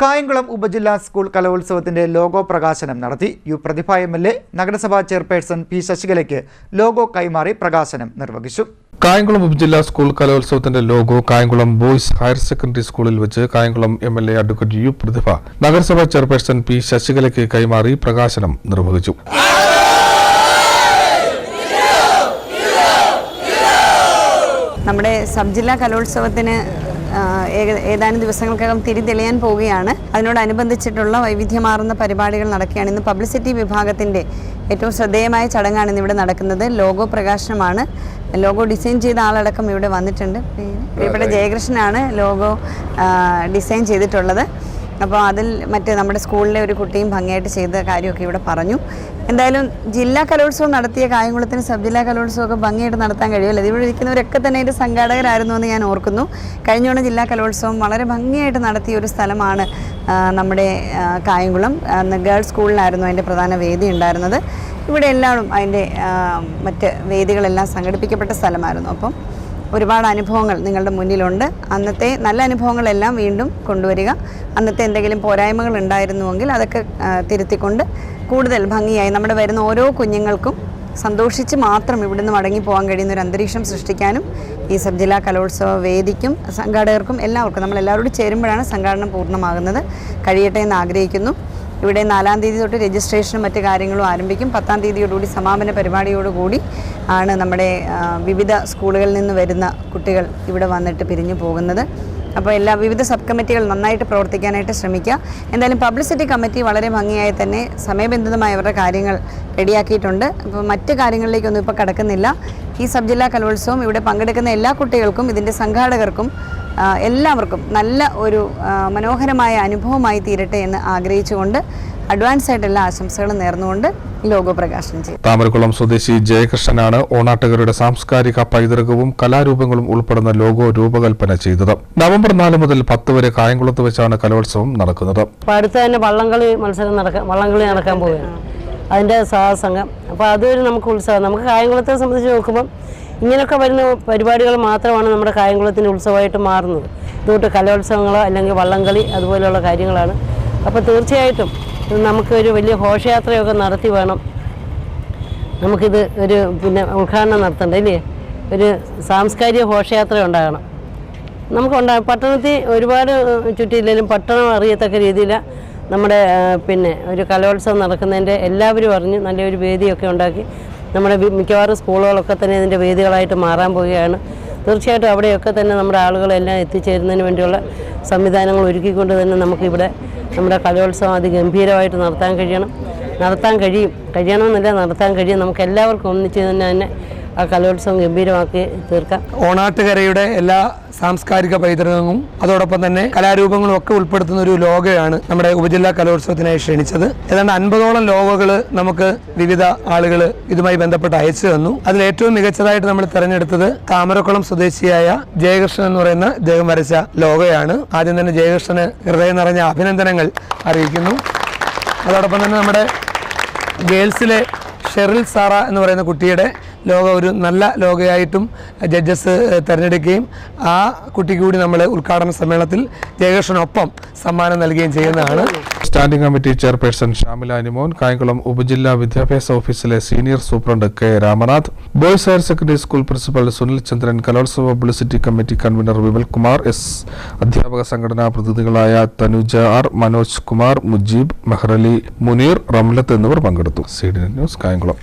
കായംകുളം ഉപജില്ലാ സ്കൂൾ കലോത്സവത്തിന്റെ ലോഗോ പ്രകാശനം നടത്തി. U Prathibha M L A നഗരസഭാ ചെയർപേഴ്സൺ പി ശശികലയ്ക്ക് ലോഗോ കൈമാറി പ്രകാശനം നിർവഹിച്ചു. കായംകുളം ഉപജില്ലാ school കലോത്സവത്തിന്റെ logo Kayamkulam boys higher secondary സ്കൂളിൽ വെച്ച് Kayamkulam M L A advocate U Prathibha നഗരസഭാ ചെയർപേഴ്സൺ പി ശശികലയ്ക്ക് കൈമാറി പ്രകാശനം നിർവഹിച്ചു. നമ്മുടെ സബ് ജില്ലാ കലോത്സവത്തിന് ഏതാനും ദിവസങ്ങൾക്കകം തിരി തെളിയാൻ പോവുകയാണ്. അതിനോടനുബന്ധിച്ചിട്ടുള്ള വൈവിധ്യമാർന്ന പരിപാടികൾ നടക്കുകയാണ്. ഇന്ന് പബ്ലിസിറ്റി വിഭാഗത്തിന്റെ ഏറ്റവും ശ്രദ്ധേയമായ ചടങ്ങാണ് ഇന്ന് ഇവിടെ നടക്കുന്നത്. ലോഗോ പ്രകാശനമാണ്. ലോഗോ ഡിസൈൻ ചെയ്ത ആളടക്കം ഇവിടെ വന്നിട്ടുണ്ട്. ഇവിടെ ജയകൃഷ്ണനാണ് ലോഗോ ഡിസൈൻ ചെയ്തിട്ടുള്ളത്. അപ്പോൾ അതിൽ മറ്റ് നമ്മുടെ സ്കൂളിലെ ഒരു കുട്ടിയും ഭംഗിയായിട്ട് ചെയ്ത കാര്യമൊക്കെ ഇവിടെ പറഞ്ഞു. എന്തായാലും ജില്ലാ കലോത്സവം നടത്തിയ കായംകുളത്തിന് സബ് ജില്ലാ കലോത്സവമൊക്കെ ഭംഗിയായിട്ട് നടത്താൻ കഴിയുമല്ലോ. ഇവിടെ ഇരിക്കുന്നവരൊക്കെ തന്നെ അതിന്റെ സംഘാടകരായിരുന്നു എന്ന് ഞാൻ ഓർക്കുന്നു. കഴിഞ്ഞ ജില്ലാ കലോത്സവം വളരെ ഭംഗിയായിട്ട് നടത്തിയ ഒരു സ്ഥലമാണ് നമ്മുടെ കായംകുളം. ഗേൾസ് സ്കൂളിലായിരുന്നു അതിന്റെ പ്രധാന വേദി ഉണ്ടായിരുന്നത്. ഇവിടെ എല്ലാവരും അതിന്റെ മറ്റ് വേദികളെല്ലാം സംഘടിപ്പിക്കപ്പെട്ട സ്ഥലമായിരുന്നു. അപ്പം ഒരുപാട് അനുഭവങ്ങൾ നിങ്ങളുടെ മുന്നിലുണ്ട്. അന്നത്തെ നല്ല അനുഭവങ്ങളെല്ലാം വീണ്ടും കൊണ്ടുവരിക. അന്നത്തെ എന്തെങ്കിലും പോരായ്മകൾ ഉണ്ടായിരുന്നുവെങ്കിൽ അതൊക്കെ തിരുത്തിക്കൊണ്ട് കൂടുതൽ ഭംഗിയായി നമ്മുടെ വരുന്ന ഓരോ കുഞ്ഞുങ്ങൾക്കും സന്തോഷിച്ച് മാത്രം ഇവിടുന്ന് മടങ്ങി പോകാൻ കഴിയുന്ന ഒരു അന്തരീക്ഷം സൃഷ്ടിക്കാനും ഈ സബ് ജില്ലാ കലോത്സവ വേദിക്കും സംഘാടകർക്കും എല്ലാവർക്കും നമ്മൾ എല്ലാവരോടും ചേരുമ്പോഴാണ് സംഘാടനം പൂർണമാകുന്നത്. കഴിയട്ടെ എന്ന് ആഗ്രഹിക്കുന്നു. ഇവിടെ നാലാം തീയതി തൊട്ട് രജിസ്ട്രേഷനും മറ്റു കാര്യങ്ങളും ആരംഭിക്കും. പത്താം തീയതിയോടുകൂടി സമാപന പരിപാടിയോടുകൂടി ആണ് നമ്മുടെ വിവിധ സ്കൂളുകളിൽ നിന്ന് വരുന്ന കുട്ടികൾ ഇവിടെ വന്നിട്ട് പിരിഞ്ഞു പോകുന്നത്. അപ്പോൾ എല്ലാ വിവിധ സബ് കമ്മിറ്റികൾ നന്നായിട്ട് പ്രവർത്തിക്കാനായിട്ട് ശ്രമിക്കുക. എന്തായാലും പബ്ലിസിറ്റി കമ്മിറ്റി വളരെ ഭംഗിയായി തന്നെ സമയബന്ധിതമായ അവരുടെ കാര്യങ്ങൾ റെഡിയാക്കിയിട്ടുണ്ട്. അപ്പോൾ മറ്റ് കാര്യങ്ങളിലേക്കൊന്നും ഇപ്പോൾ കടക്കുന്നില്ല. ഈ സബ് ജില്ലാ കലോത്സവം ഇവിടെ പങ്കെടുക്കുന്ന എല്ലാ കുട്ടികൾക്കും ഇതിന്റെ സംഘാടകർക്കും എല്ലാവർക്കും നല്ല ഒരു മനോഹരമായ അനുഭവമായി തീരട്ടെ എന്ന് ആഗ്രഹിച്ചുകൊണ്ട് അഡ്വാൻസ് ആയിട്ട് എല്ലാ ആശംസകളും നേർന്നുകൊണ്ട് ലോഗോ പ്രകാശനം ചെയ്തു. താമരക്കുളം സ്വദേശി ജയകൃഷ്ണനാണ് ഓണാട്ടുകാരുടെ സാംസ്കാരിക പൈതൃകവും കലാരൂപങ്ങളും ഉൾപ്പെടുന്ന ലോഗോ രൂപകൽപ്പന ചെയ്തത്. നവംബർ നാല് മുതൽ പത്ത് വരെ കായംകുളത്ത് വെച്ചാണ് കലോത്സവം നടക്കുന്നത്. അടുത്ത് തന്നെ വള്ളംകളി മത്സരം നടക്കാൻ വള്ളംകളി നടക്കാൻ പോവുകയാണ്. അതിന്റെ സഹസംഘം. അപ്പോൾ അതൊരു നമുക്ക് ഉത്സവം നമുക്ക് കായംകുളത്തെ സംബന്ധിച്ച് നോക്കുമ്പം ഇങ്ങനെയൊക്കെ വരുന്ന പരിപാടികൾ മാത്രമാണ് നമ്മുടെ കായംകുളത്തിന്റെ ഉത്സവമായിട്ട് മാറുന്നത്. ഇതുകൊണ്ട് കലോത്സവങ്ങളോ അല്ലെങ്കിൽ വള്ളംകളി അതുപോലെയുള്ള കാര്യങ്ങളാണ്. അപ്പോൾ തീർച്ചയായിട്ടും നമുക്കൊരു വലിയ ഘോഷയാത്രയൊക്കെ നടത്തി വേണം. നമുക്കിത് ഒരു പിന്നെ ഉദ്ഘാടനം നടത്തണ്ടേ ഇല്ലേ? ഒരു സാംസ്കാരിക ഘോഷയാത്ര ഉണ്ടാകണം. നമുക്കുണ്ടാ പട്ടണത്തിൽ ഒരുപാട് ചുറ്റിയില്ലെങ്കിലും പട്ടണം അറിയത്തക്ക രീതിയിൽ നമ്മുടെ പിന്നെ ഒരു കലോത്സവം നടക്കുന്നതിന്റെ എല്ലാവരും അറിഞ്ഞ് നല്ലൊരു വേദിയൊക്കെ ഉണ്ടാക്കി നമ്മുടെ മിക്കവാറും സ്കൂളുകളൊക്കെ തന്നെ ഇതിന്റെ വേദികളായിട്ട് മാറാൻ പോവുകയാണ്. തീർച്ചയായിട്ടും അവിടെയൊക്കെ തന്നെ നമ്മുടെ ആളുകളെല്ലാം എത്തിച്ചേരുന്നതിന് വേണ്ടിയുള്ള സംവിധാനങ്ങൾ ഒരുക്കിക്കൊണ്ട് തന്നെ നമുക്കിവിടെ നമ്മുടെ കലോത്സവം അതിഗംഭീരമായിട്ട് നടത്താൻ കഴിയണം. നടത്താൻ കഴിയും. കഴിയണമെന്നല്ല നടത്താൻ കഴിയും. നമുക്ക് എല്ലാവർക്കും ഒന്നിച്ച് തന്നെ തന്നെ ആ കലോത്സവം ഗംഭീരമാക്കി തീർക്കാം. ഓണാട്ടുകരയുടെ എല്ലാ സാംസ്കാരിക പൈതൃകവും അതോടൊപ്പം തന്നെ കലാരൂപങ്ങളും ഒക്കെ ഉൾപ്പെടുത്തുന്ന ഒരു ലോഗയാണ് നമ്മുടെ ഉപജില്ലാ കലോത്സവത്തിനായി ക്ഷണിച്ചത്. ഏതാണ്ട് അൻപതോളം ലോഗകൾ നമുക്ക് വിവിധ ആളുകൾ ഇതുമായി ബന്ധപ്പെട്ട് അയച്ചു തന്നു. അതിൽ ഏറ്റവും മികച്ചതായിട്ട് നമ്മൾ തെരഞ്ഞെടുത്തത് താമരക്കുളം സ്വദേശിയായ ജയകൃഷ്ണൻ എന്ന് പറയുന്ന അദ്ദേഹം വരച്ച ലോകയാണ്. ആദ്യം തന്നെ ജയകൃഷ്ണന് ഹൃദയം നിറഞ്ഞ അഭിനന്ദനങ്ങൾ അറിയിക്കുന്നു. അതോടൊപ്പം തന്നെ നമ്മുടെ ഗേൾസിലെ ഷെറിൽ സാറ എന്ന് പറയുന്ന കുട്ടിയുടെ ലോഗോ ഒരു നല്ല ലോകയായിട്ടും ജഡ്ജസ് തിരഞ്ഞെടുക്കുകയും ആ കുട്ടിക്ക് കൂടി നമ്മൾ ഉദ്ഘാടന സമ്മേളനത്തിൽ ജയകൃഷ്ണനൊപ്പം സമ്മാനം നൽകുകയും ചെയ്യുന്നതാണ്. Standing committee chairperson Shamila Animon Kayamkulam ഉപജില്ലാ വിദ്യാഭ്യാസ ഓഫീസിലെ senior superintendent K Ramanath boys higher secondary school principal Sunil Chandran കലോത്സവ publicity committee convener Vimal Kumar S അധ്യാപക സംഘടനാ പ്രതിനിധികളായ തനുജ ആർ മനോജ് കുമാർ മുജീബ് മെഹ്റലി മുനീർ റംലത്ത് എന്നിവർ പങ്കെടുത്തു. C D news Kayamkulam.